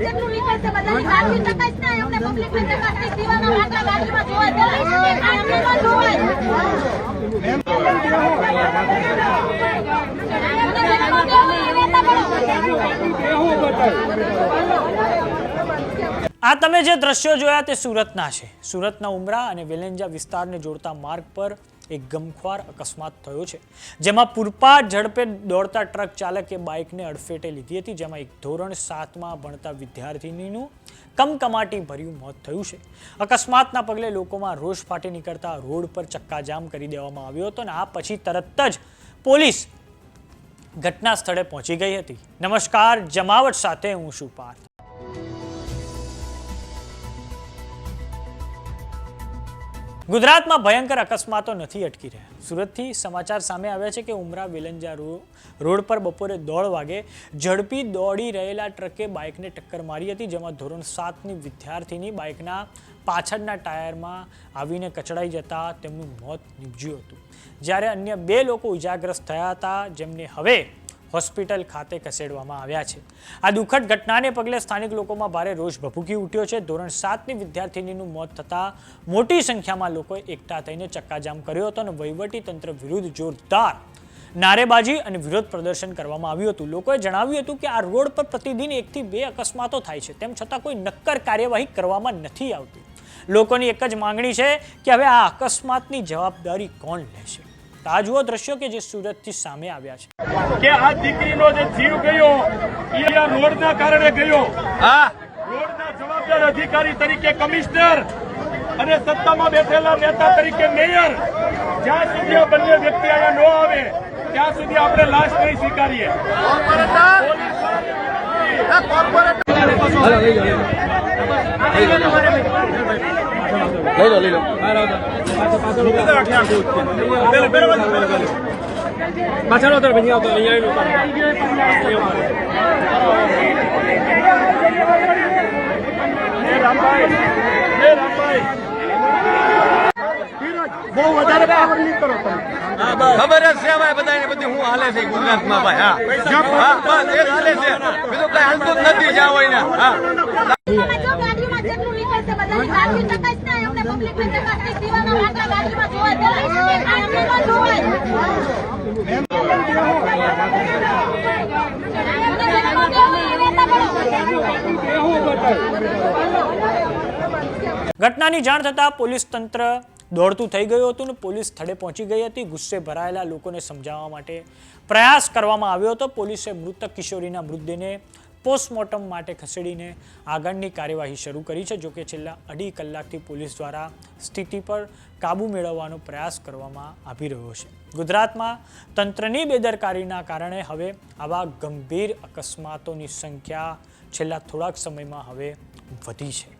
જેટલું નીકળશે બધાની ગાડી તપાસ ના અમને પબ્લિક ને નહીં દીવાના વાંકા ગાડીમાં જોવા આ અમને ન જોવાય અમને જેટલું દેવું એ લેતા પડો આ તમે જે દ્રશ્યો જોયા તે સુરતના છે. સુરતના ઉમરા અને વેલેન્જા વિસ્તારને જોડતા માર્ગ પર એક ગમખ્વાર અકસ્માત થયો છે. જેમાં પૂરપા ઝડપે દોડતા ટ્રક ચાલકે બાઇકને અડફેટે લીધી હતી, જેમાં એક ધોરણ સાતમાં ભણતા વિદ્યાર્થિનીનું કમકમાટી ભર્યું મોત થયું છે. અકસ્માતના પગલે લોકોમાં રોષ ફાટી નીકળતા રોડ પર ચક્કાજામ કરી દેવામાં આવ્યો હતો અને આ પછી તરત જ પોલીસ ઘટના સ્થળે પહોંચી ગઈ હતી. નમસ્કાર, જમાવટ સાથે હું છું પાર્થ. ગુજરાતમાં ભયંકર અકસ્માતો નથી અટકી રહ્યા. સુરતથી સમાચાર સામે આવ્યા છે કે ઉમરા વેલંજા રોડ પર બપોરે દોઢ વાગે ઝડપી દોડી રહેલા ટ્રકે બાઇકને ટક્કર મારી હતી, જેમાં ધોરણ સાતની વિદ્યાર્થીની બાઇકના પાછળના ટાયરમાં આવીને કચડાઈ જતા તેમનું મોત નીપજ્યું હતું. જ્યારે અન્ય બે લોકો ઇજાગ્રસ્ત થયા હતા, જેમને હવે હોસ્પિટલ ખાતે ખસેડવામાં આવ્યા છે. આ દુઃખદ ઘટનાને પગલે સ્થાનિક લોકોમાં ભારે રોષ ભભૂકી ઉઠ્યો છે. ધોરણ સાતની વિદ્યાર્થીનીનું મોત થતાં મોટી સંખ્યામાં લોકોએ એકઠા થઈને ચક્કાજામ કર્યો હતો અને તંત્ર વિરુદ્ધ જોરદાર નારેબાજી અને વિરોધ પ્રદર્શન કરવામાં આવ્યું હતું. લોકોએ જણાવ્યું હતું કે આ રોડ પર પ્રતિદિન એકથી બે અકસ્માતો થાય છે. તેમ છતાં કોઈ નક્કર કાર્યવાહી કરવામાં નથી આવતી. લોકોની એક જ માંગણી છે કે હવે આ અકસ્માતની જવાબદારી કોણ લેશે? તો આ જુઓ દ્રશ્યો કે જે સુરતથી સામે આવ્યા છે. કે આ દીકરીનો જે જીવ ગયો એ આ રોડના કારણે ગયો. હા. રોડના જવાબદાર અધિકારી તરીકે કમિશનર અને સત્તામાં બેઠેલા નેતા તરીકે મેયર જ્યાં સુધી આ બંને વ્યક્તિ અહીંયા ન આવે ત્યાં સુધી આપણે લાશ નહીં સ્વીકારીએ. લઈ લો લઈ લો. પાછળ ઉતર ભૈયા આવતો અહીંયા રામભાઈ એ બહુ વધારે પાવર નહીં કરો ખબર જ છે ભાઈ બધાને બધી હું હાલે છે ગુજરાતમાં ભાઈ હા. હા બસ એ હાલે છે. બીજું કઈ હાલતું જ નથી જ્યાં હોય ને હા. ઘટનાની જાણ થતાં પોલીસ તંત્ર દોડતું થઈ ગયું હતું ને પોલીસ સ્થળે પહોંચી ગઈ હતી. ગુસ્સે ભરાયેલા લોકોને સમજાવવા માટે પ્રયાસ કરવામાં આવ્યો હતો. પોલીસે મૃતક કિશોરીના મૃતદેહને પોસ્ટમોર્ટમ માટે ખસેડીને આગળની કાર્યવાહી શરૂ કરી છે, જોકે છેલ્લા અઢી કલાકથી પોલીસ દ્વારા સ્થિતિ પર કાબૂ મેળવવાનો પ્રયાસ કરવામાં આવી રહ્યો છે. ગુજરાતમાં તંત્રની બેદરકારીના કારણે હવે આવા ગંભીર અકસ્માતોની સંખ્યા છેલ્લા થોડાક સમયમાં હવે વધી છે.